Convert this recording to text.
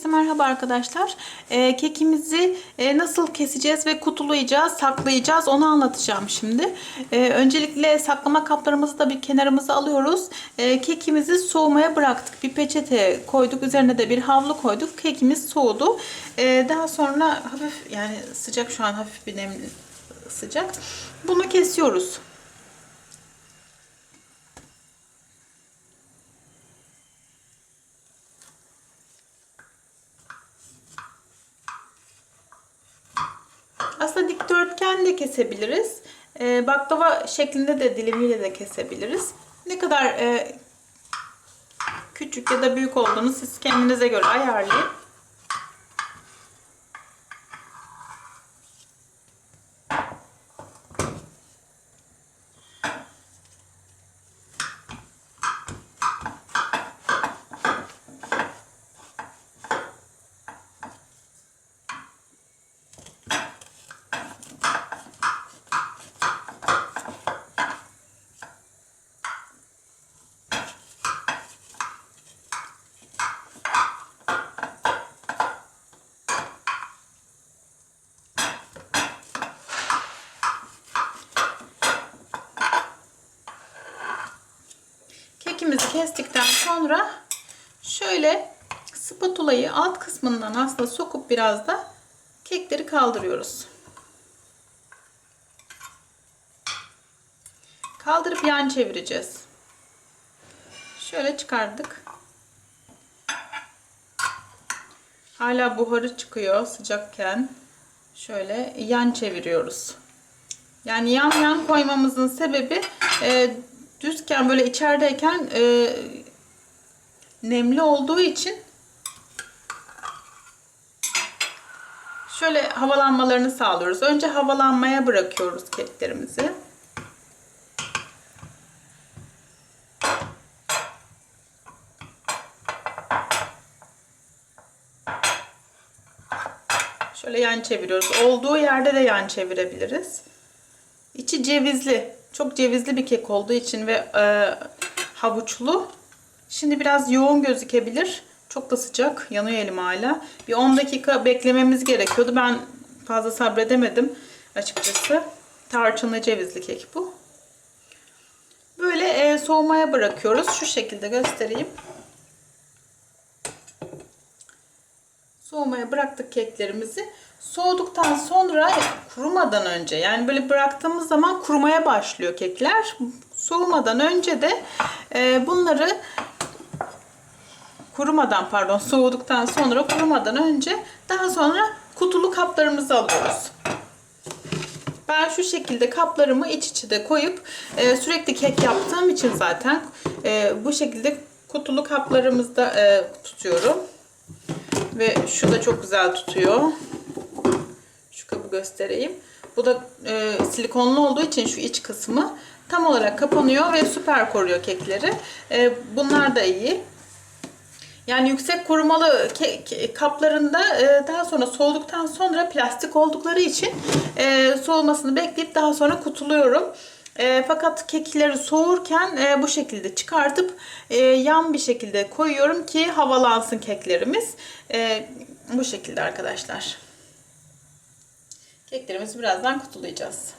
Herkese merhaba arkadaşlar. Ee, kekimizi e, nasıl keseceğiz ve kutulayacağız, saklayacağız onu anlatacağım şimdi. Ee, öncelikle saklama kaplarımızı da bir kenarımıza alıyoruz. Ee, kekimizi soğumaya bıraktık. Bir peçete koyduk. Üzerine de bir havlu koyduk. Kekimiz soğudu. Ee, daha sonra hafif yani sıcak şu an hafif bir nemli sıcak. Bunu kesiyoruz. Aslında dikdörtgen de kesebiliriz. Ee, baklava şeklinde de dilimiyle de kesebiliriz. Ne kadar e, küçük ya da büyük olduğunu siz kendinize göre ayarlayın. Kekimizi kestikten sonra şöyle spatulayı alt kısmından aslında sokup biraz da kekleri kaldırıyoruz. Kaldırıp yan çevireceğiz. Şöyle çıkardık. Hala buharı çıkıyor sıcakken. Şöyle yan çeviriyoruz. Yani yan yan koymamızın sebebi e, düzken böyle içerideyken e, nemli olduğu için şöyle havalanmalarını sağlıyoruz. Önce havalanmaya bırakıyoruz keklerimizi. Şöyle yan çeviriyoruz. Olduğu yerde de yan çevirebiliriz. İçi cevizli. Çok cevizli bir kek olduğu için ve e, havuçlu. Şimdi biraz yoğun gözükebilir. Çok da sıcak. Yanıyor elim hala. Bir 10 dakika beklememiz gerekiyordu. Ben fazla sabredemedim açıkçası. Tarçınlı cevizli kek bu. Böyle e, soğumaya bırakıyoruz. Şu şekilde göstereyim. Soğumaya bıraktık keklerimizi. Soğuduktan sonra kurumadan önce yani böyle bıraktığımız zaman kurumaya başlıyor kekler. Soğumadan önce de e, bunları kurumadan pardon soğuduktan sonra kurumadan önce daha sonra kutulu kaplarımızı alıyoruz. Ben şu şekilde kaplarımı iç içe de koyup e, sürekli kek yaptığım için zaten e, bu şekilde kutulu kaplarımızda e, tutuyorum. Ve şu da çok güzel tutuyor. Şu kabı göstereyim. Bu da e, silikonlu olduğu için şu iç kısmı tam olarak kapanıyor ve süper koruyor kekleri. E, bunlar da iyi. Yani yüksek korumalı kaplarında e, daha sonra soğuduktan sonra plastik oldukları için e, soğumasını bekleyip daha sonra kutuluyorum. E, fakat kekleri soğurken e, bu şekilde çıkartıp e, yan bir şekilde koyuyorum ki havalansın keklerimiz. E, bu şekilde arkadaşlar. Keklerimizi birazdan kutulayacağız.